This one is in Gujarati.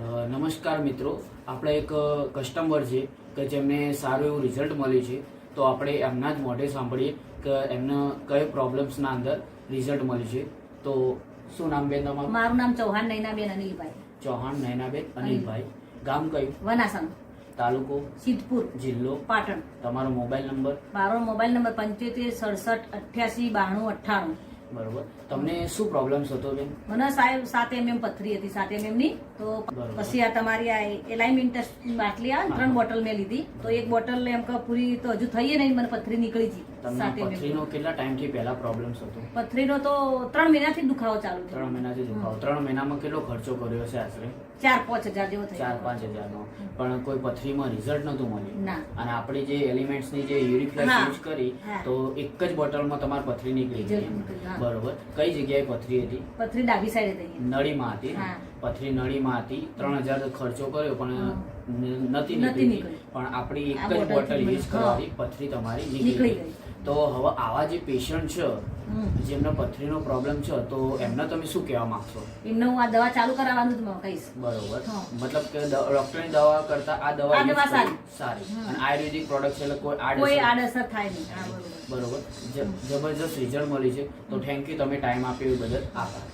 નમસ્કાર મિત્રો. આપણે એક કસ્ટમર છે કે જેમને સારું એવું રિઝલ્ટ મળ્યું છે તો આપણે એમના જ મોઢે સાંભળીએ કે એમને કઈ પ્રોબ્લેમ્સના અંદર રિઝલ્ટ મળ્યું છે. તો શું નામ બેન તમારું? મારું નામ ચૌહાણ નૈનાબેન અનિલભાઈ. ચૌહાણ નૈનાબેન અનિલભાઈ. ગામ કયું? વનાસણ તાલુકો? સિદ્ધપુર. જિલ્લો? પાટણ. તમારો મોબાઈલ નંબર? મારો મોબાઈલ નંબર પંચોતેર સડસઠ અઠ્યાસી બાણું અઠ્ઠાણું. બરોબર. તમને શું પ્રોબ્લેમ્સ હતો બેન? મને સાહેબ સાત એમએમ પથરી હતી સાત એમએમની. તો પછી આ તમારી આ એલાઇમેન્ટ બાટલી આ ત્રણ બોટલ મેં લીધી. તો એક બોટલ એમ કે પૂરી તો હજુ થઈ નહીં મને પથરી નીકળી તમને સાત mm. પથરીનો કેટલા ટાઈમથી પહેલા પ્રોબ્લેમ્સ હતો? પથરીનો તો ત્રણ મહિનાથી દુખાવો ચાલુ ત્રણ થયો મહિનાથી દુખાવો. ત્રણ મહિનામાં કેટલો ખર્ચો કર્યો છે આશરે? ચાર પાંચ હજાર જેવો થયો. ચાર પાંચ હજારનો. પણ કોઈ પથરીમાં રિઝલ્ટ નતું મળ્યું. અને આપણી જે એલિમેન્ટ્સની જે યુરિક યુઝ કરી તો એક જ બોટલમાં તમારી પથરી નીકળી ગઈ. બરોબર. કઈ જગ્યાએ પથરી હતી? પથરી ડાબી સાઈડ હતી નળીમાં હતી. પથરી નળીમાં હતી. ત્રણ હજાર ખર્ચો કર્યો પણ નથી નીકળી. પણ આપણી એક જ બોટલ. યુઝ કરવાથી પથરી તમારી નીકળી ગઈ. તો હવે આવા જે પેશન્ટ છે જેમનો પથરીનો પ્રોબ્લેમ છે તો એમને તમે શું કહેવા માંગશો? એમને હું આ દવા ચાલુ કરાવવાનું જ કહીશ. બરોબર. મતલબ કે ડોક્ટરની દવા કરતા આ દવા દવા સારી. સારી. અને આયુર્વેદિક પ્રોડક્ટ છે એટલે કોઈ આડ કોઈ આડઅસર થાય નહીં. બરોબર. બરોબર. જબરજસ્ત રિઝલ્ટ મળી છે. તો થેન્ક યુ તમે ટાઈમ આપ્યો એ બદલ. આભાર.